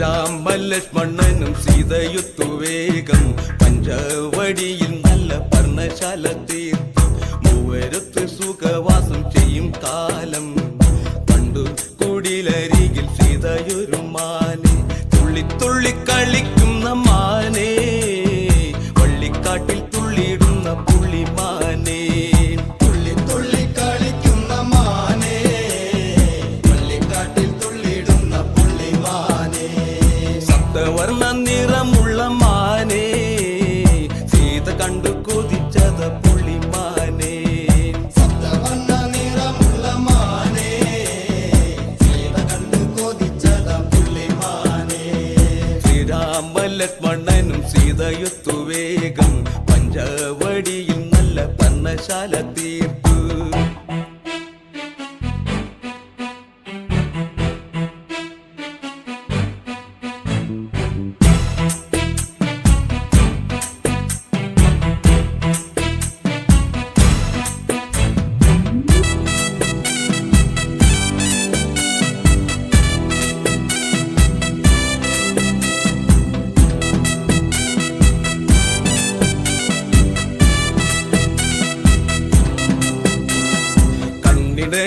ശ്രീരാമ ലക്ഷ്മണനും സീതയുത്തു വേഗം. പഞ്ചവടിയിൽ നല്ല പർണശാല തീർത്തു സീതയുത്തു വേഗം പഞ്ചവടിയിൽ നല്ല പർണശാല തീർത്തു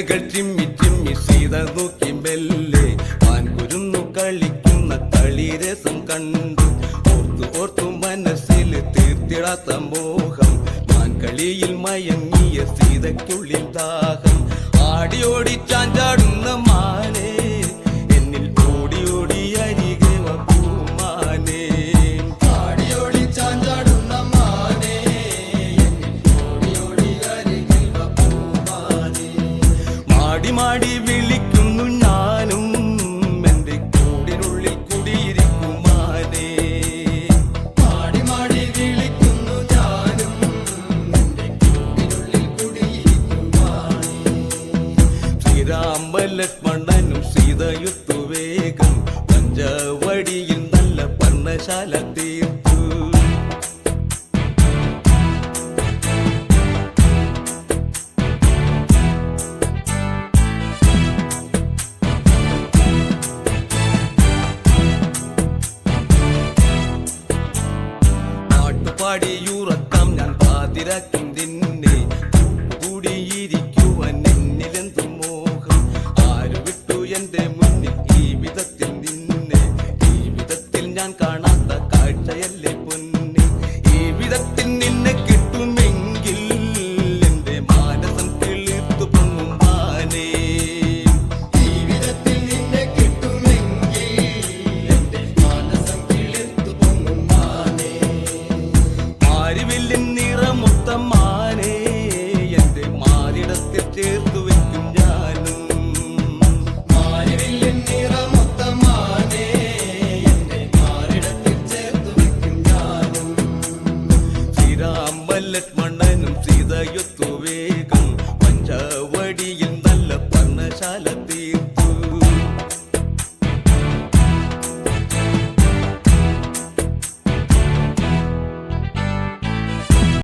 കണ്ണിടകൾ ചിമ്മി ചിമ്മി സീത നോക്കി മെല്ലെ പാൻകുരുന്നു കളിക്കുന്ന കളിരസം കണ്ടു. ഓർത്തു ഓർത്തു മനസ്സിൽ തീർത്തിടാത്ത മോഹം. മാൻകളിയിൽ മയങ്ങിയ സീതയ്ക്കുള്ളിൽ ദാഹം. ആടിയോടി ചാഞ്ചാടുന്ന മാടി മാടി വിളിക്കുന്നു ഞാനും. എന്റെ കൂടിനുള്ളിൽ കുടിയിരിക്കുമാനേ. മാടി മാടി വിളിക്കുന്നു ഞാനും. എന്റെ കൂടിനുള്ളിൽ കുടിയിരിക്കുമാനേ. ശ്രീരാമ ലക്ഷ്മണനും സീതയുത്തു വേഗം. നല്ല പർണശാല പാടിയുറക്കാം ഞാൻ പാതിരാക്കും നിന്നെ. മോഹം. വിട്ടു ജീവിതത്തിൽ ജീവിതത്തിൽ ഞാൻ കാണാം எங்கும் சிதயுத்து வேகம் பஞ்சவடியில் நல்ல பர்ணசால